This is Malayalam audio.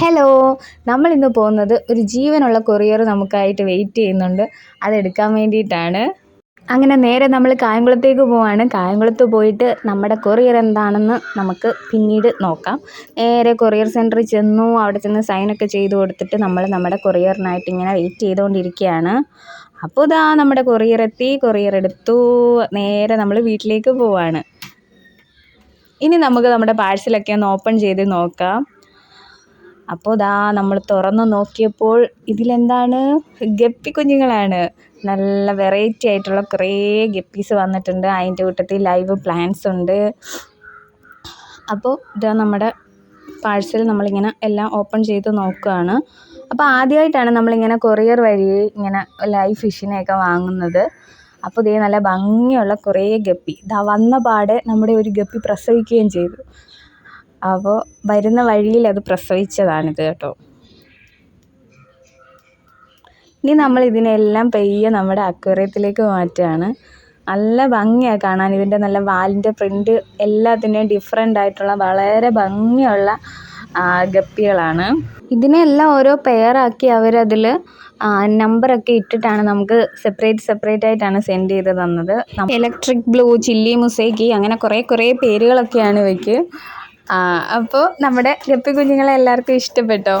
ഹലോ നമ്മൾ ഇന്ന് പോകുന്നത് ഒരു ജീവനുള്ള കൊറിയർ നമുക്കായിട്ട് വെയിറ്റ് ചെയ്യുന്നുണ്ട്. അതെടുക്കാൻ വേണ്ടിയിട്ടാണ്. അങ്ങനെ നേരെ നമ്മൾ കായംകുളത്തേക്ക് പോവാണ്. കായംകുളത്ത് പോയിട്ട് നമ്മുടെ കൊറിയർ എന്താണെന്ന് നമുക്ക് പിന്നീട് നോക്കാം. നേരെ കൊറിയർ സെന്ററിൽ ചെന്നു. അവിടെ ചെന്ന് സൈനൊക്കെ ചെയ്ത് കൊടുത്തിട്ട് നമ്മൾ നമ്മുടെ കൊറിയറിനായിട്ട് ഇങ്ങനെ വെയിറ്റ് ചെയ്തുകൊണ്ടിരിക്കുകയാണ്. അപ്പോൾ ഇതാ നമ്മുടെ കൊറിയർ എത്തി. കൊറിയർ എടുത്തു. നേരെ നമ്മൾ വീട്ടിലേക്ക് പോവാണ്. ഇനി നമുക്ക് നമ്മുടെ പാഴ്സലൊക്കെ ഒന്ന് ഓപ്പൺ ചെയ്ത് നോക്കാം. അപ്പോൾ ദാ നമ്മൾ തുറന്ന് നോക്കിയപ്പോൾ ഇതിലെന്താണ്? ഗപ്പി കുഞ്ഞുങ്ങളാണ്. നല്ല വെറൈറ്റി ആയിട്ടുള്ള കുറേ ഗപ്പീസ് വന്നിട്ടുണ്ട്. അതിന്റെ കൂട്ടത്തിൽ ലൈവ് പ്ലാന്റ്സ് ഉണ്ട്. അപ്പോൾ ഇതാ നമ്മുടെ പാഴ്സൽ നമ്മളിങ്ങനെ എല്ലാം ഓപ്പൺ ചെയ്ത് നോക്കുകയാണ്. അപ്പോൾ ആദ്യമായിട്ടാണ് നമ്മളിങ്ങനെ കൊറിയർ വഴി ഇങ്ങനെ ലൈവ് ഫിഷിനെയൊക്കെ വാങ്ങുന്നത്. അപ്പോൾ ഇതേ നല്ല ഭംഗിയുള്ള കുറേ ഗപ്പി. ഇതാ വന്ന പാടെ നമ്മുടെ ഒരു ഗപ്പി പ്രസവിക്കുകയും ചെയ്തു. അപ്പോൾ വരുന്ന വഴിയിൽ അത് പ്രസവിച്ചതാണിത് കേട്ടോ. ഇനി നമ്മൾ ഇതിനെല്ലാം പെയ്യെ നമ്മുടെ അക്വേറിയത്തിലേക്ക് മാറ്റുകയാണ് നല്ല ഭംഗിയാണ് കാണാൻ. ഇതിന്റെ നല്ല വാലിന്റെ പ്രിന്റ് എല്ലാത്തിന്റെയും ഡിഫറെന്റ് ആയിട്ടുള്ള വളരെ ഭംഗിയുള്ള ഗപ്പികളാണ്. ഇതിനെല്ലാം ഓരോ പെയറാക്കി അവരതിൽ നമ്പറൊക്കെ ഇട്ടിട്ടാണ് നമുക്ക് സെപ്പറേറ്റ് സെപ്പറേറ്റ് ആയിട്ടാണ് സെൻഡ് ചെയ്ത് തന്നത്. ഇലക്ട്രിക് ബ്ലൂ ചില്ലി മുസേക്കി അങ്ങനെ കുറേ കുറേ പേരുകളൊക്കെയാണ് ഇവയ്ക്ക്. അപ്പോൾ നമ്മുടെ ഗപ്പി കുഞ്ഞുങ്ങളെ എല്ലാവർക്കും ഇഷ്ടപ്പെട്ടോ?